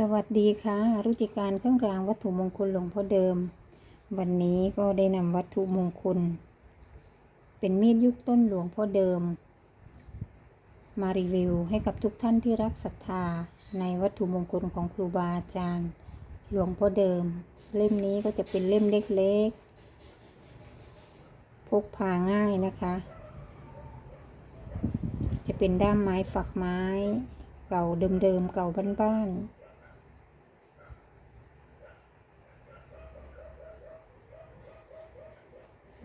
สวัสดีค่ะ รุจิการเครื่องรางวัตถุมงคลหลวงพ่อเดิม วันนี้ก็ได้นำวัตถุมงคล เป็นมีดยุคต้นหลวงพ่อเดิม มารีวิวให้กับทุกท่านที่รักศรัทธาในวัตถุมงคลของครูบาอาจารย์ หลวงพ่อเดิม เล่มนี้ก็จะเป็นเล่มเล็กๆพกพาง่ายนะคะ จะเป็นด้ามไม้ฝักไม้ เก่าเดิมๆเก่าบ้านๆ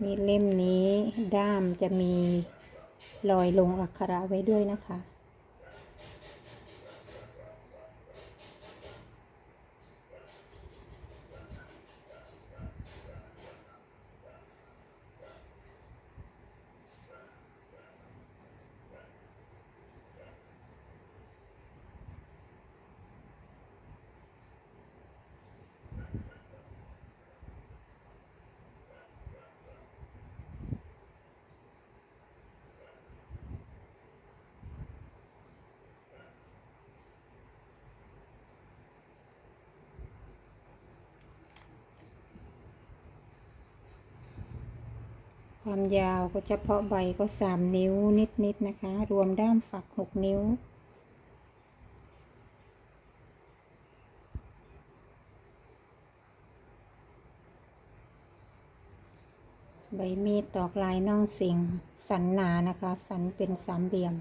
มีเล่มนี้ด้ามจะมีรอยลงอักขระไว้ด้วยนะคะ ความยาวก็เฉพาะใบก็สามนิ้วนิดๆนะคะ รวมด้ามฝักหกนิ้ว ใบมีดตอกลายน่องสิงสันหนานะคะ สันเป็นสามเหลี่ยม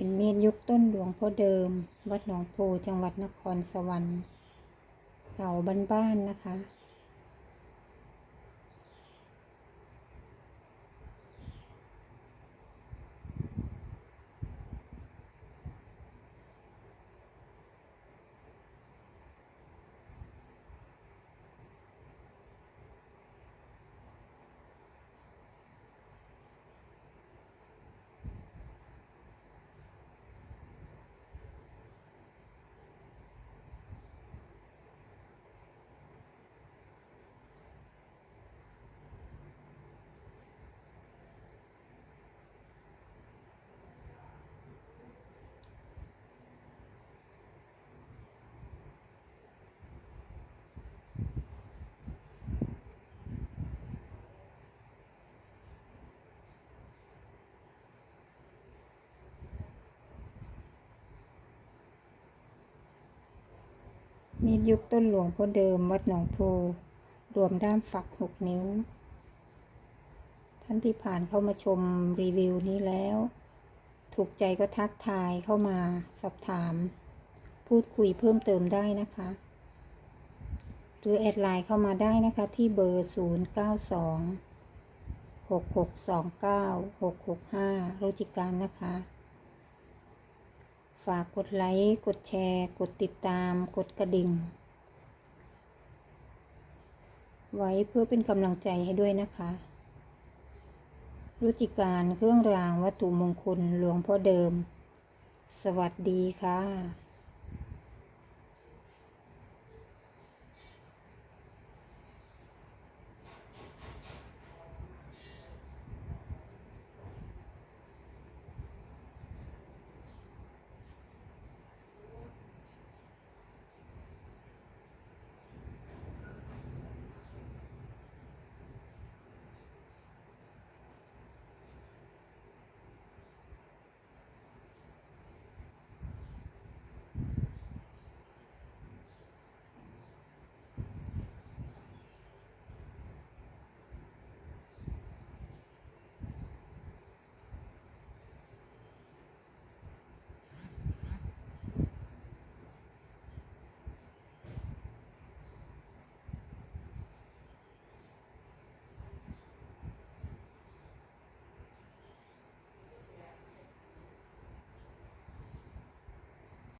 เป็นเมีดยุคต้นหลวงพ่อเดิม วัดหนองโพจังหวัดนครสวรรค์เก่าบ้านๆนะคะ มีดยุคต้นหลวงพ่อเดิมวัดหนองโพรวมด้ามฝักหกนิ้ว ท่านที่ผ่านเข้ามาชมรีวิวนี้แล้ว ถูกใจก็ทักทายเข้ามาสอบถาม พูดคุยเพิ่มเติมได้นะคะ หรือแอดไลน์เข้ามาได้นะคะที่เบอร์ 0 9 2 6 6 2 9 6 6 5รุจิการนะคะ ฝากกดไลค์ กดแชร์ กดติดตาม กดกระดิ่ง ไว้เพื่อเป็นกำลังใจให้ด้วยนะคะ รุจิการเครื่องรางวัตถุมงคลหลวงพ่อเดิม สวัสดีค่ะ